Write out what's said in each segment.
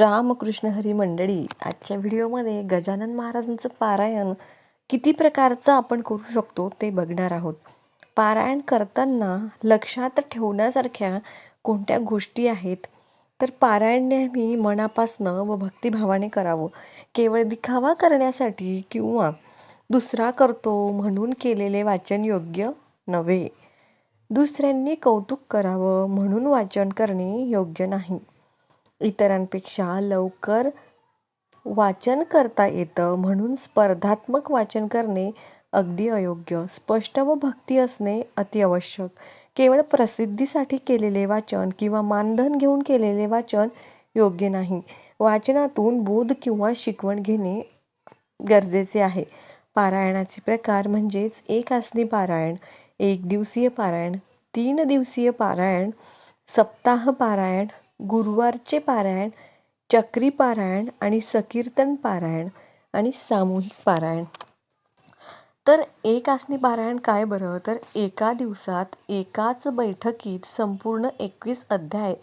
रामकृष्ण हरी मंडळी आजच्या व्हिडिओमध्ये गजानन महाराजांचं पारायण किती प्रकारचं आपण करू शकतो ते बघणार आहोत. पारायण करताना लक्षात ठेवण्यासारख्या कोणत्या गोष्टी आहेत? तर पारायण नेहमी मनापासनं व भक्तिभावाने करावं. केवळ दिखावा करण्यासाठी किंवा दुसरा करतो म्हणून केलेले वाचन योग्य नव्हे. दुसऱ्यांनी कौतुक करावं म्हणून वाचन करणे योग्य नाही. इतरांपेक्षा लवकर वाचन करता येतं म्हणून स्पर्धात्मक वाचन करणे अगदी अयोग्य. स्पष्ट व भक्ती असणे अतिआवश्यक केवळ प्रसिद्धीसाठी केलेले वाचन किंवा मानधन घेऊन केलेले वाचन योग्य नाही. वाचनातून बोध किंवा शिकवण घेणे गरजेचे आहे. पारायणाचे प्रकार म्हणजेच एक आसनी पारायण एक दिवसीय पारायण तीन दिवसीय पारायण सप्ताह पारायण गुरुवारचे पारायण चक्री पारायण आणि सकीर्तन पारायण आणि सामूहिक पारायण. तर एक आसनी पारायण काय बरं? तर एका दिवसात एकाच बैठकीत संपूर्ण एकवीस अध्याय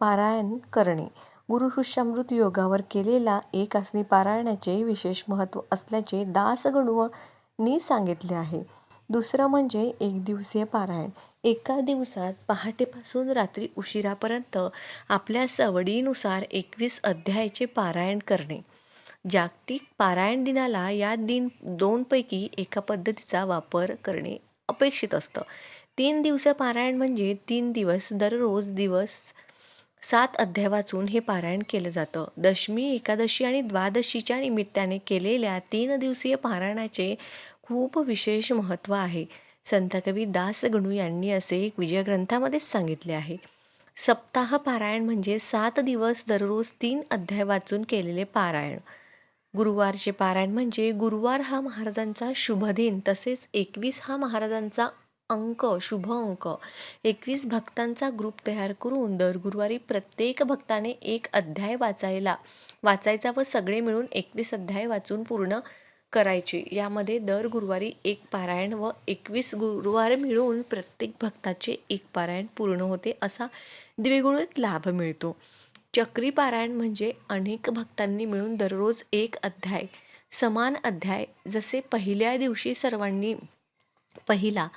पारायण करणे. गुरुशिष्यामृत योगावर केलेला एक आसनी पारायणाचे विशेष महत्त्व असल्याचे दासगणुनी सांगितले आहे. दुसरं म्हणजे एक दिवसीय पारायण. एका दिवसात पहाटेपासून रात्री उशिरापर्यंत आपल्या सवडीनुसार एकवीस अध्यायाचे पारायण करणे. जागतिक पारायण दिनाला या दिन दोनपैकी एका पद्धतीचा वापर करणे अपेक्षित असतं. तीन दिवस पारायण म्हणजे तीन दिवस दररोज दिवस सात अध्याय वाचून हे पारायण केलं जातं. दशमी एकादशी आणि द्वादशीच्या निमित्ताने केलेल्या तीन दिवसीय पारायणाचे खूप विशेष महत्त्व आहे. संतकवी दासगणू दास यांनी असे एक विजयग्रंथामध्येच सांगितले आहे. सप्ताह पारायण म्हणजे सात दिवस दररोज तीन अध्याय वाचून केलेले पारायण. गुरुवारचे पारायण म्हणजे गुरुवार हा महाराजांचा शुभदिन तसेच एकवीस हा महाराजांचा अंक शुभ अंक. एकवीस भक्तांचा ग्रुप तयार करून दर गुरुवारी प्रत्येक भक्ताने एक अध्याय वाचायला वाचायचा व सगळे मिळून एकवीस अध्याय वाचून पूर्ण करायचे. यामध्ये दर गुरुवारी एक पारायण व एकवीस गुरुवार मिळून प्रत्येक भक्ताचे एक पारायण पूर्ण होते असा द्विगुणित लाभ मिळतो. चक्री पारायण म्हणजे अनेक भक्तांनी मिळून दररोज एक अध्याय समान अध्याय जसे पहिल्या दिवशी सर्वांनी पहिला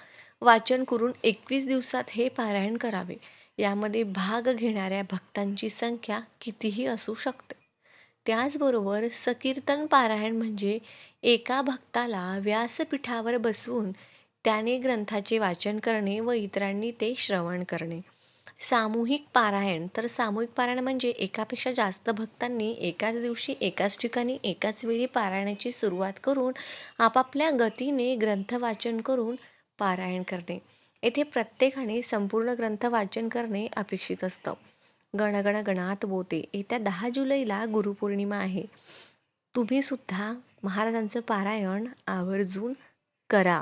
वाचन करून एकवीस दिवसात हे पारायण करावे. यामध्ये भाग घेणाऱ्या भक्तांची संख्या कितीही असू शकते. त्याचबरोबर सकीर्तन पारायण म्हणजे एका भक्ताला व्यासपीठावर बसवून त्याने ग्रंथाचे वाचन करणे व इतरांनी ते श्रवण करणे. सामूहिक पारायण तर सामूहिक पारायण म्हणजे एकापेक्षा जास्त भक्तांनी एकाच दिवशी एकाच ठिकाणी एकाच वेळी पारायणाची सुरुवात करून आपापल्या गतीने ग्रंथ वाचन करून पारायण करणे. येथे प्रत्येकाने संपूर्ण ग्रंथ वाचन करणे अपेक्षित असतं. गणगण गणात बोते. येत्या दहा जुलैला गुरुपौर्णिमा आहे. तुम्ही सुद्धा महाराजांचं पारायण आवर्जून करा.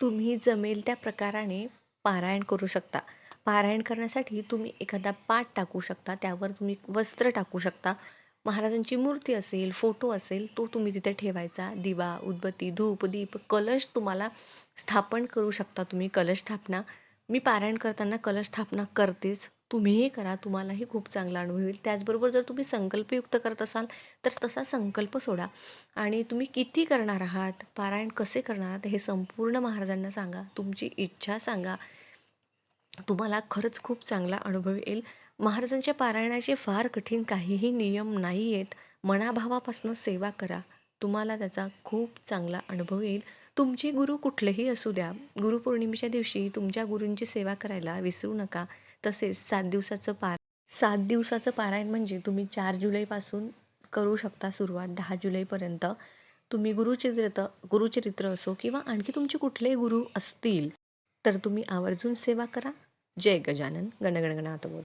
तुम्ही जमेल त्या प्रकाराने पारायण करू शकता. पारायण करण्यासाठी तुम्ही एखादा पाठ टाकू शकता. त्यावर तुम्ही वस्त्र टाकू शकता. महाराजांची मूर्ती असेल फोटो असेल तो तुम्ही तिथे ठेवायचा. दिवा उदबत्ती धूप दीप कलश तुम्हाला स्थापन करू शकता तुम्ही. कलश स्थापना. मी पारायण करताना कलश स्थापना करतेच. तुम्हीही करा तुम्हालाही खूप चांगला अनुभव येईल. त्याचबरोबर जर तुम्ही संकल्पयुक्त करत असाल तर तसा संकल्प सोडा. आणि तुम्ही किती करणार आहात पारायण कसे करणार आहात हे संपूर्ण महाराजांना सांगा. तुमची इच्छा सांगा. तुम्हाला खरंच खूप चांगला अनुभव येईल. महाराजांच्या पारायणाचे फार कठीण काहीही नियम नाही आहेत मनाभावापासून सेवा करा. तुम्हाला त्याचा खूप चांगला अनुभव येईल. तुमचे गुरु कुठलेही असू द्या. गुरुपौर्णिमेच्या दिवशी तुमच्या गुरूंची सेवा करायला विसरू नका. तसेच सात दिवसाचं पार सात दिवसाचं पारायण म्हणजे तुम्ही चार जुलैपासून करू शकता सुरुवात दहा जुलैपर्यंत. तुम्ही गुरुचरित्र गुरुचरित्र असो किंवा आणखी तुमचे कुठले गुरु असतील तर तुम्ही आवर्जून सेवा करा. जय गजानन. गणगणगणात बोल